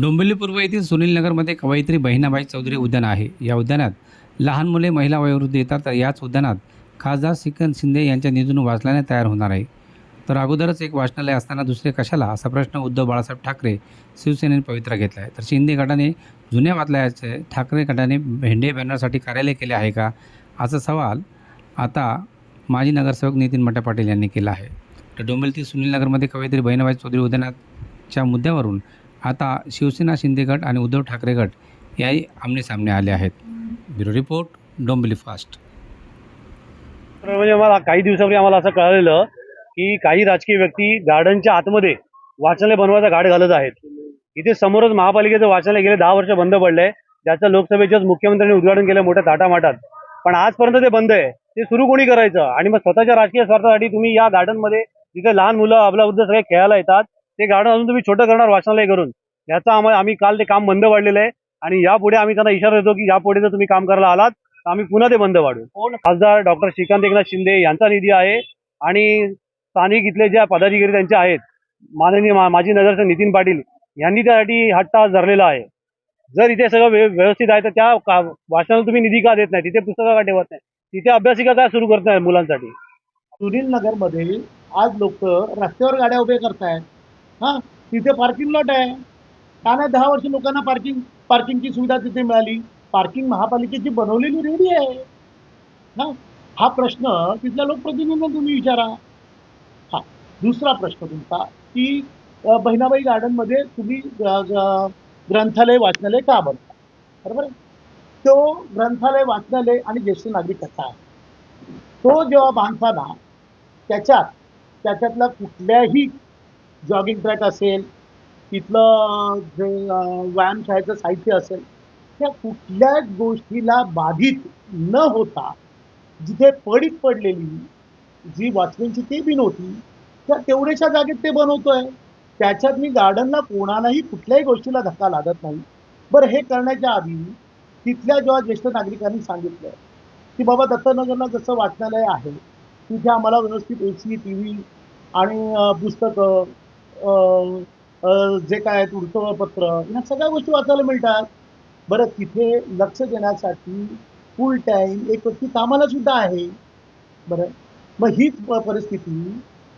डोंबिवली पूर्व येथील सुनील नगरमध्ये कवयित्री बहिणाबाई चौधरी उद्यान आहे. या उद्यानात लहान मुले महिला वयोवृद्ध येतात. तर याच उद्यानात खासदार सिकंद शिंदे यांच्या निधून वाचनालय तयार होणार आहे. तर अगोदरच एक वाचनालय असताना दुसरे कशाला? असा प्रश्न उद्धव बाळासाहेब ठाकरे शिवसेनेने पवित्रा घेतला आहे तर शिंदे गटाने जुन्या वाचनालयाचे ठाकरे गटाने भेंडे बॅनरसाठी कार्यालय केले आहे का? असा सवाल आता माजी नगरसेवक नितीन मटे पाटील यांनी केला आहे. तर डोंबिवलीतील सुनील नगरमध्ये कवयित्री बहिणाबाई चौधरी उद्यानाच्या मुद्द्यावरून आता शिवसेना शिंदे गट आणि उद्धव ठाकरे गट याही आमनेसामने आले आहेत. Bureau report Dombivli fast. म्हणजे मला काही दिवसापूर्वी आम्हाला असं कळलेलं की काही राजकीय व्यक्ती गार्डनच्या आतमध्ये वाचनालय बनवायचा घाट घालत आहेत. इथे समोरच महापालिकेचं वाचनालय गेले दहा वर्ष बंद पडलंय. ज्याचं लोकसभेच्याच मुख्यमंत्र्यांनी उद्घाटन केलं मोठ्या थाटामाटात पण आजपर्यंत ते बंद आहे. ते सुरू कोणी करायचं? आणि मग स्वतःच्या राजकीय स्वार्थासाठी तुम्ही या गार्डनमध्ये जिथे लहान मुलं आपल्या वृद्ध सगळे खेळायला येतात. ते गार्डन अजून तुम्ही छोटं करणार वाचनालय करून. याचा आम्हाला आम्ही काल ते काम बंद पाडलेलं आहे. आणि यापुढे आम्ही त्यांना इशारा देतो की यापुढे जर तुम्ही काम करायला आलात तर आम्ही पुन्हा ते बंद पाडू. खासदार डॉक्टर श्रीकांत एकनाथ शिंदे यांचा निधी आहे. आणि स्थानिक इथले ज्या पदाधिकारी त्यांचे आहेत माननीय माजी नगरसेवक नितीन पाटील यांनी त्यासाठी हट्ट धरलेला आहे. जर इथे सगळं व्यव- व्यवस्थित आहे तर त्या वाचनाला तुम्ही निधी का देत नाही? तिथे पुस्तकं का ठेवत नाही? तिथे अभ्यासिका काय सुरू करत नाही मुलांसाठी? सुनील नगरमध्ये आज लोक रस्त्यावर गाड्या उभे करतायत. हा तिथे पार्किंग लॉट आहे. का नाही दहा वर्ष लोकांना पार्किंग पार्किंगची सुविधा तिथे मिळाली. पार्किंग महापालिकेची बनवलेली रेडी आहे. हा हा प्रश्न तिथल्या लोकप्रतिनिधींना तुम्ही विचारा. हा दुसरा प्रश्न तुमचा की बहिणाबाई गार्डनमध्ये तुम्ही ग्रंथालय वाचनालय का बनता बरोबर आहे? तो ग्रंथालय वाचनालय आणि ज्येष्ठ नागरिक कसा आहे? तो जेव्हा बांधताना त्याच्यात त्याच्यातला कुठल्याही जॉगिंग ट्रॅक असेल तिथलं जे व्यायाम व्यायामशाळेचं साहित्य असेल त्या कुठल्याच गोष्टीला बाधित न होता जिथे पडीत पडलेली जी वॉचमॅनची केबिन होती त्या तेवढ्याशा जागेत ते बनवतोय. त्याच्यात मी गार्डनला कोणालाही कुठल्याही गोष्टीला धक्का लागत नाही. बरं हे करण्याच्या आधी तिथल्या जेव्हा ज्येष्ठ नागरिकांनी सांगितलं की बाबा दत्तनगरला जसं वाचनालय आहे तिथे आम्हाला व्यवस्थित ए सी टी व्ही आणि पुस्तकं जे काय आहेत वृत्तपत्र या सगळ्या गोष्टी वाचायला मिळतात. बरं तिथे लक्ष देण्यासाठी फुल टाईम एक व्यक्ती कामाला सुद्धा आहे. बरं मग हीच परिस्थिती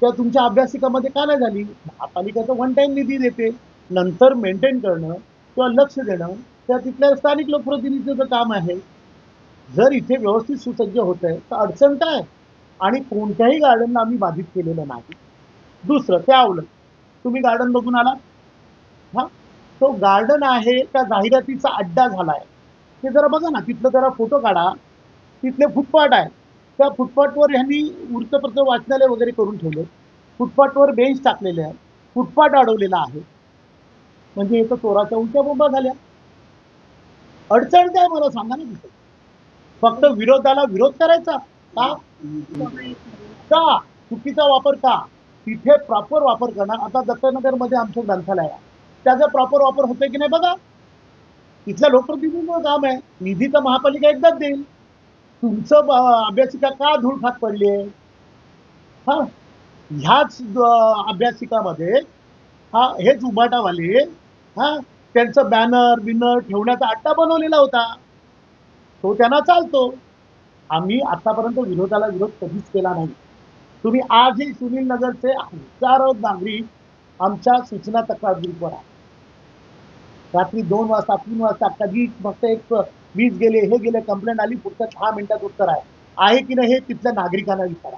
त्या तुमच्या अभ्यासिकामध्ये का नाही झाली? महापालिकेचं वन टाईम निधी देते नंतर मेंटेन करणं किंवा लक्ष देणं त्या तिथल्या स्थानिक लोकप्रतिनिधीचं काम आहे. जर इथे व्यवस्थित सुसज्ज होत आहे तर अडचण काय? आणि कोणत्याही गार्डनला आम्ही बाधित केलेलं नाही. दुसरं त्या उलट तुम्ही गार्डन बघून आलात? हा? तो गार्डन आहे त्या जाहिरातीचा अड्डा झालाय. ते जरा बघा ना तिथलं जरा फोटो काढा. तिथले फुटपाथ आहे त्या फुटपाथवर ह्यांनी वृत्तपत्र वाचनालय वगैरे करून ठेवले. फुटपाथवर बेंच टाकलेले आहे फुटपाथ अडवलेला आहे. म्हणजे इथं चोराच्या उलट्या बोंबा झाल्या. अडचण काय मला सांगा ना तिथे. फक्त विरोधाला विरोध करायचा. का? का? चुकीचा वापर का? तिथे प्रॉपर वापर करणार. आता दत्तनगरमध्ये आमचं ग्रंथालय आहे. त्याचा प्रॉपर वापर होतोय की नाही बघा. तिथल्या लोकप्रतिनिधींचं काम आहे. निधी तर महापालिका एकदाच देईल. तुमचं अभ्यासिका का धूळ खात पडली आहे हा? ह्याच अभ्यासिकामध्ये हा हेच उभाटावाले हा त्यांचं बॅनर बिनर ठेवण्याचा अट्टा बनवलेला होता. तो त्यांना चालतो. आम्ही आतापर्यंत विरोधाला विरोध कधीच केला नाही. तुम्ही आजही सुनील नगरचे हजारो नागरिक आमच्या सूचना तक्रार ग्रुपवर आहे रात्री दोन वाजता तीन वाजता कधी फक्त एक वीज गेले हे गेले कंप्लेंट आली पुढच्या दहा मिनिटात उत्तर आहे. आहे की नाही हे तिथल्या नागरिकांना विचारा.